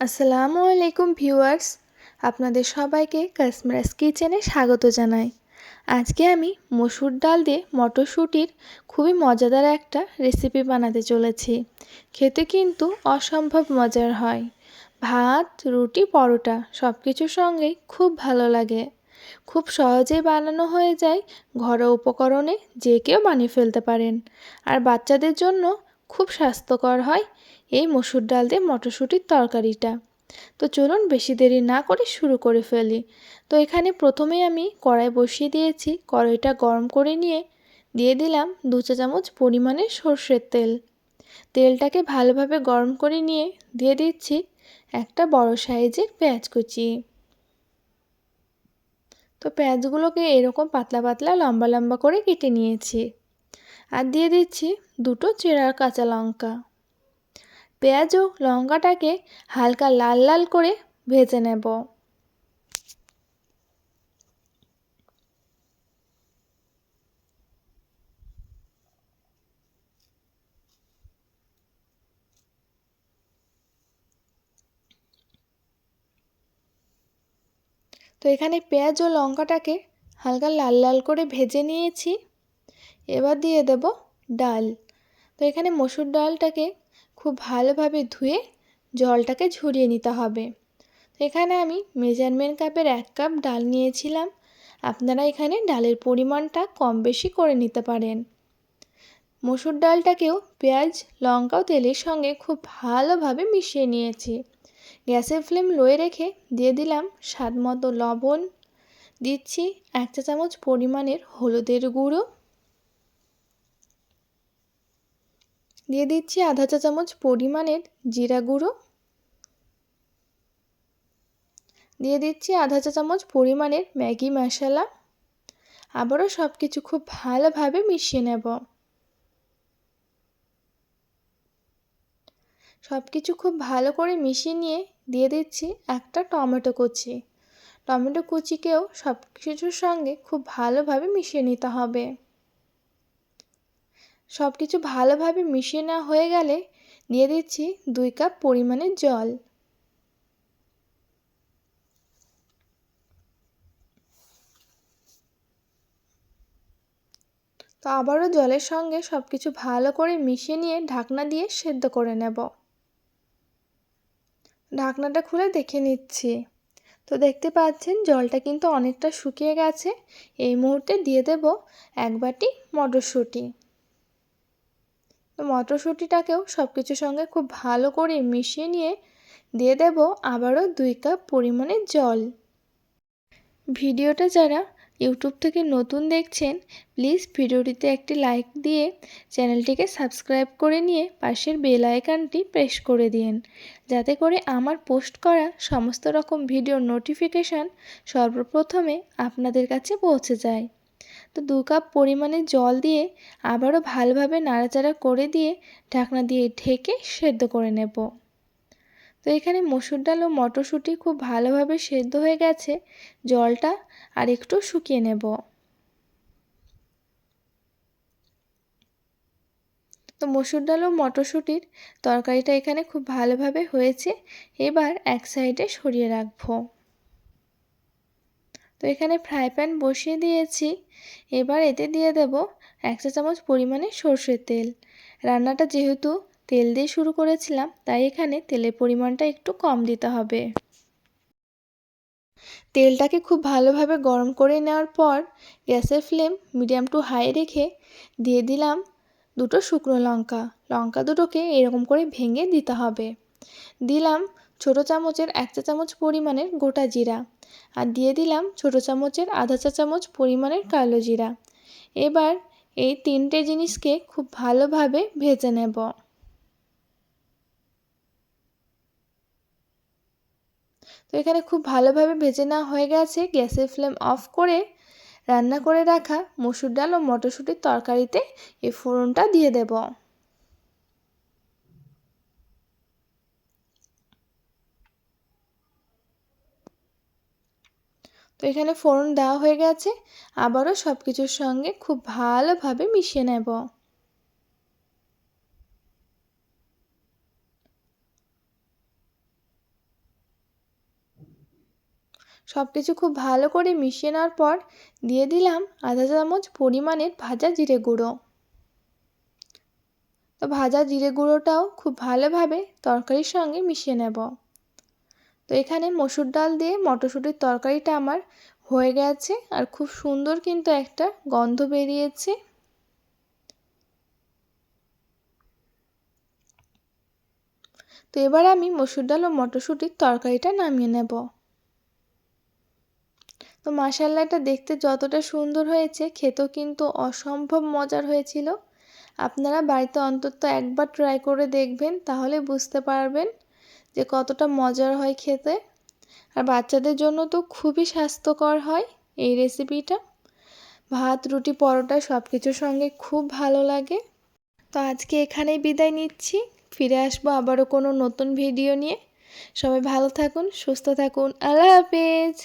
আসসালামু আলাইকুম ভিউয়ার্স। আপনাদের সবাইকে কাশ্মীরাস কিচেনে স্বাগত জানাই। আজকে আমি মসুর ডাল দিয়ে মটরশুঁটির খুবই মজাদার একটা রেসিপি বানাতে চলেছি। খেতে কিন্তু অসম্ভব মজার হয়। ভাত, রুটি, পরোটা সব কিছুর সঙ্গেই খুব ভালো লাগে। খুব সহজেই বানানো হয়ে যায় ঘরোয়া উপকরণে যে কেউ বানিয়ে ফেলতে পারেন। আর বাচ্চাদের জন্য খুব স্বাস্থ্যকর হয় এই মসুর ডাল দিয়ে মটরশুঁটির তরকারিটা। তো চলুন বেশি দেরি না করে শুরু করে ফেলি। তো এখানে প্রথমে আমি কড়াই বসিয়ে দিয়েছি, কড়াইটা গরম করে নিয়ে দিয়ে দিলাম দু চা চামচ পরিমাণে সর্ষের তেল। তেলটাকে ভালোভাবে গরম করে নিয়ে দিয়ে দিচ্ছি একটা বড় সাইজের পেঁয়াজ কুচি। তো পেঁয়াজগুলোকে এরকম পাতলা পাতলা লম্বা লম্বা করে কেটে নিয়েছি। আর দিয়ে দিচ্ছি দুটো চেরার কাঁচা লঙ্কা। পেঁয়াজ ও লঙ্কাটাকে হালকা লাল লাল করে ভেজে নেব। তো এখানে পেঁয়াজ ও লঙ্কাটাকে হালকা লাল লাল করে ভেজে নিয়েছি। এবার দিয়ে দেব ডাল। তো এখানে মসুর ডালটাকে খুব ভালোভাবে ধুয়ে জলটাকে ঝরিয়ে নিতে হবে। তো এখানে আমি মেজারমেন্ট কাপের এক কাপ ডাল নিয়েছিলাম। আপনারা এখানে ডালের পরিমাণটা কম বেশি করে নিতে পারেন। মসুর ডালটাকেও পেঁয়াজ, লঙ্কা ও তেলের সঙ্গে খুব ভালোভাবে মিশিয়ে নিয়েছি। গ্যাসের ফ্লেম লোয়ে রেখে দিয়ে দিলাম স্বাদ মতো লবণ। দিচ্ছি এক চা চামচ পরিমাণের হলুদের গুঁড়ো। দিয়ে দিচ্ছি আধা চা চামচ পরিমাণের জিরা গুঁড়ো। দিয়ে দিচ্ছি আধা চা চামচ পরিমাণের ম্যাগি মশলা। আবারও সব কিছু খুব ভালোভাবে মিশিয়ে নেব। সব কিছু খুব ভালো করে মিশিয়ে নিয়ে দিয়ে দিচ্ছি একটা টমেটো কুচি। টমেটো কুচিকেও সব কিছুর সঙ্গে খুব ভালোভাবে মিশিয়ে নিতে হবে। সব কিছু ভালোভাবে মিশিয়ে নেওয়া হয়ে গেলে দিয়ে দিচ্ছি দুই কাপ পরিমাণে জল। তো আবারও জলের সঙ্গে সব কিছু ভালো করে মিশিয়ে নিয়ে ঢাকনা দিয়ে সেদ্ধ করে নেব। ঢাকনাটা খুলে দেখে নিচ্ছি। তো দেখতে পাচ্ছেন জলটা কিন্তু অনেকটা শুকিয়ে গেছে। এই মুহূর্তে দিয়ে দেব এক বাটি মটরশুঁটি। মটরশুঁটিটাকেও সব কিছুর সঙ্গে খুব ভালো করে মিশিয়ে নিয়ে দিয়ে দেব আবারও দুই কাপ পরিমাণে জল। ভিডিওটা যারা ইউটিউব থেকে নতুন দেখছেন, প্লিজ ভিডিওটিতে একটি লাইক দিয়ে চ্যানেলটিকে সাবস্ক্রাইব করে নিয়ে পাশের বেল আইকনটি প্রেস করে দিন যাতে করে আমার পোস্ট করা সমস্ত রকম ভিডিওর নোটিফিকেশান সর্বপ্রথমে আপনাদের কাছে পৌঁছে যায়। তো দু কাপ পরিমাণে জল দিয়ে আবারও ভালোভাবে নাড়াচাড়া করে দিয়ে ঢাকনা দিয়ে ঢেকে সেদ্ধ করে নেব। তো এখানে মসুর ডাল ও মটরশুঁটি খুব ভালোভাবে সেদ্ধ হয়ে গেছে। জলটা আর একটু শুকিয়ে নেব। তো মসুর ডাল ও মটরশুঁটির তরকারিটা এখানে খুব ভালোভাবে হয়েছে। এবার এক সাইডে সরিয়ে রাখব। তো এখানে ফ্রাই প্যান বসিয়ে দিয়েছি। এবার এতে দিয়ে দেব এক চা চামচ পরিমাণে সর্ষের তেল। রান্নাটা যেহেতু তেল দিয়ে শুরু করেছিলাম, তাই এখানে তেলের পরিমাণটা একটু কম দিতে হবে। তেলটাকে খুব ভালোভাবে গরম করে নেওয়ার পর গ্যাসের ফ্লেম মিডিয়াম টু হাই রেখে দিয়ে দিলাম দুটো শুকনো লঙ্কা। লঙ্কা দুটোকে এরকম করে ভেঙে দিতে হবে। দিলাম ছোটো চামচের এক চা চামচ পরিমাণের গোটা জিরা আর দিয়ে দিলাম ছোটো চামচের আধা চা চামচ পরিমাণের কালো জিরা। এবার এই তিনটে জিনিসকে খুব ভালোভাবে ভেজে নেব। তো এখানে খুব ভালোভাবে ভেজে নেওয়া হয়ে গেছে। গ্যাসের ফ্লেম অফ করে রান্না করে রাখা মসুর ডাল ও মটরশুঁটির তরকারিতে এই ফোড়নটা দিয়ে দেব। তো এখানে ফোড়ন দেওয়া হয়ে গেছে। আবারও সব কিছুর সঙ্গে খুব ভালোভাবে মিশিয়ে নেব। সব কিছু খুব ভালো করে মিশিয়ে নেওয়ার পর দিয়ে দিলাম আধা চামচ পরিমাণের ভাজা জিরে গুঁড়ো। তো ভাজা জিরে গুঁড়োটাও খুব ভালোভাবে তরকারির সঙ্গে মিশিয়ে নেব। তো এখানে মসুর ডাল দিয়ে মটরশুঁটির তরকারিটা আমার হয়ে গেছে আর খুব সুন্দর কিন্তু একটা গন্ধ বেরিয়েছে। তো এবার আমি মসুর ডাল ও মটরশুঁটির তরকারিটা নামিয়ে নেব। তো মাসাল্লাটা দেখতে যতটা সুন্দর হয়েছে, খেতেও কিন্তু অসম্ভব মজার হয়েছিল। আপনারা বাড়িতে অন্তত একবার ট্রাই করে দেখবেন, তাহলে বুঝতে পারবেন। যে কতটা মজার হয় খেতে। আর বাচ্চাদের জন্য তো খুবই স্বাস্থ্যকর হয় এই রেসিপিটা ভাত, রুটি, পরোটা সব কিছুর সঙ্গে খুব ভালো লাগে। তো আজকে এখানেই বিদায় নিচ্ছি। ফিরে আসব আবারও কোনো নতুন ভিডিও নিয়ে। সবাই ভালো থাকুন, সুস্থ থাকুন। আল্লাহ হাফেজ!